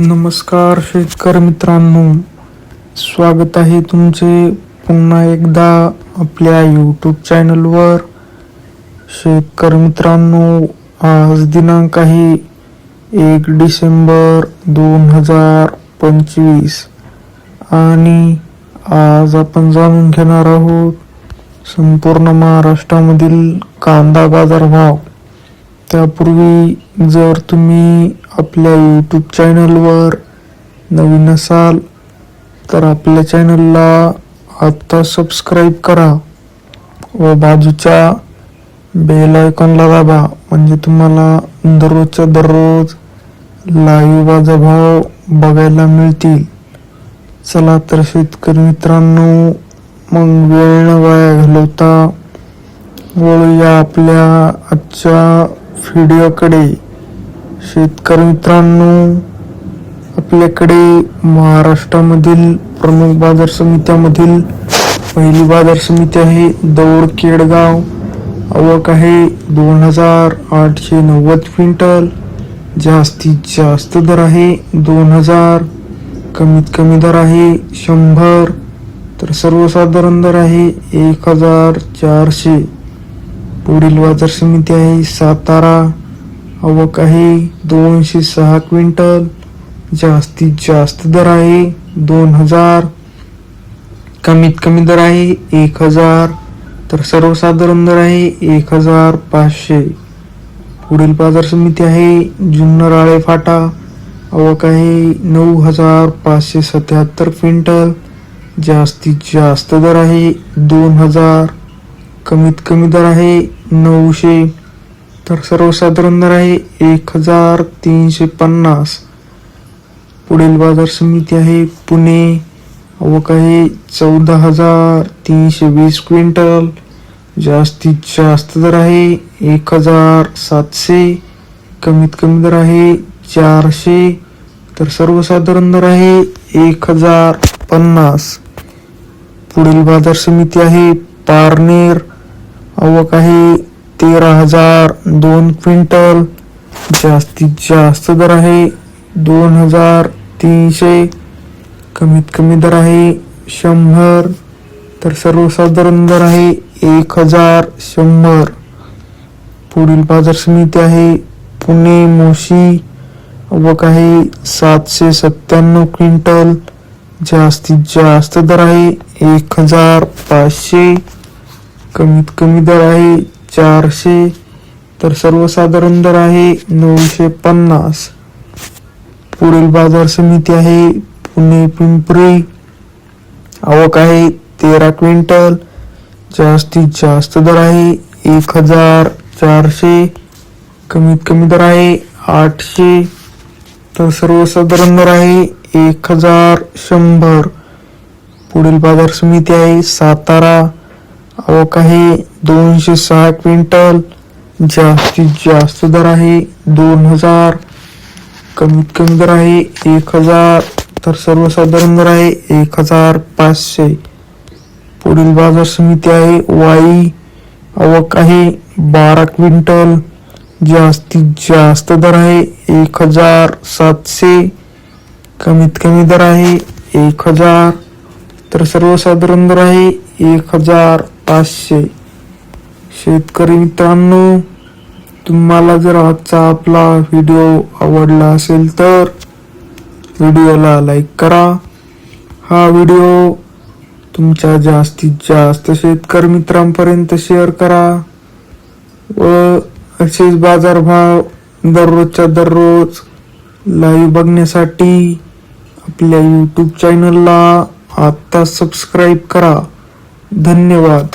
नमस्कार शेतकरी मित्रांनो स्वागत आहे तुमचे पुन्हा एकदा आपल्या यूट्यूब चॅनलवर शेतकरी मित्रांनो आज दिनांक आहे एक डिसेंबर दोन हजार पंचवीस आणि आज आपण जाणून घेणार आहोत संपूर्ण महाराष्ट्रामधील कांदा बाजारभाव. त्यापूर्वी जर तुम्ही आपल्या यूट्यूब चॅनलवर नवीन असाल तर आपल्या चॅनलला आत्ता सबस्क्राईब करा व बाजूच्या बेल आयकॉनला दाबा. म्हणजे तुम्हाला दररोजच्या दररोज लाईव्ह बाजाभाव बघायला मिळतील. चला तर शेतकरी मित्रांनो मग वेळ न वाया घालवता वळूया आपल्या आजच्या व्हिडिओकडे शेतकरी मित्रांनो आपल्याकडे महाराष्ट्रामधील प्रमुख बाजार समित्यामधील पहिली बाजार समिती आहे दौड केडगाव. आवक आहे दोन हजार आठशे नव्वद क्विंटल. जास्तीत जास्त दर आहे दोन हजार. कमीत कमी दर आहे शंभर. तर सर्वसाधारण दर आहे एक हजार चारशे. पुढील बाजार समिती आहे. सातारा आवक आहे. दोनशे सहा क्विंटल. जास्तीत जास्त दर आहे. दोन हजार. कमीत कमी दर आहे. एक हजार. तर सर्वसाधारण दर आहे. एक हजार पाचशे. पुढील बाजार समिती आहे. जुन्नर आळे फाटा. आवक आहे. नऊ हजार पाचशे सत्याहत्तर क्विंटल. जास्तीत जास्त दर आहे. दोन हजार. कमीत कमी दर आहे नऊशे तर सर्वसाधारण दर आहे एक हजार तीनशे पन्नास. पुढील बाजार समिती आहे पुणे. आवक आहे चौदा हजार तीनशे वीस क्विंटल. जास्तीत जास्त दर आहे एक हजार सातशे. कमीत कमी दर आहे चारशे तर सर्वसाधारण दर आहे एक हजार पन्नास. पुढील बाजार समिती आहे पारनेर व आहे तेरा हजार दोन क्विंटल. जास्तीत जास्त दर आहे दोन हजार तीनशे. कमीत कमी दर आहे शंभर. तर सर्वसाधारण दर आहे एक हजार शंभर. पुढील बाजार समिती आहे पुणे मोशी. व आहे सातशे सत्त्याण्णव क्विंटल. जास्तीत जास्त दर आहे. एक हजार पाचशे कमीत कमी दर आहे चारशे तर सर्वसाधारण दर आहे नऊशे पन्नास. पुढील बाजार समिती आहे पुणे पिंपरी. आवक आहे तेरा क्विंटल. जास्तीत जास्त दर आहे एक हजार चारशे कमीत कमी दर आहे आठशे तर सर्वसाधारण दर आहे एक हजार शंभर. पुढील बाजार समिती आहे सातारा. आवक आहे दोनशे सहा क्विंटल. जास्तीत जास्त दर आहे दोन हजार. कमीत कमी दर आहे एक हजार. तर सर्वसाधारण दर आहे एक हजार पाचशे. पुढील बाजार समिती आहे वाई. आवक आहे बारा क्विंटल. जास्तीत जास्त दर आहे एक हजार सातशे. कमीत कमी दर आहे एक हजार तर सर्वसाधारण दर आहे एक हजार पाचशे. शेतकरी मित्रांनो तुम्हाला जर आजचा आपला व्हिडिओ आवडला असेल तर व्हिडिओला लाईक करा. हा व्हिडिओ तुमच्या जास्तीत जास्त शेतकरी मित्रांपर्यंत शेअर करा व असेच बाजारभाव दररोजच्या दररोज लाईव्ह बघण्यासाठी आपल्या यूट्यूब चॅनलला आत्ता सबस्क्राईब करा. धन्यवाद.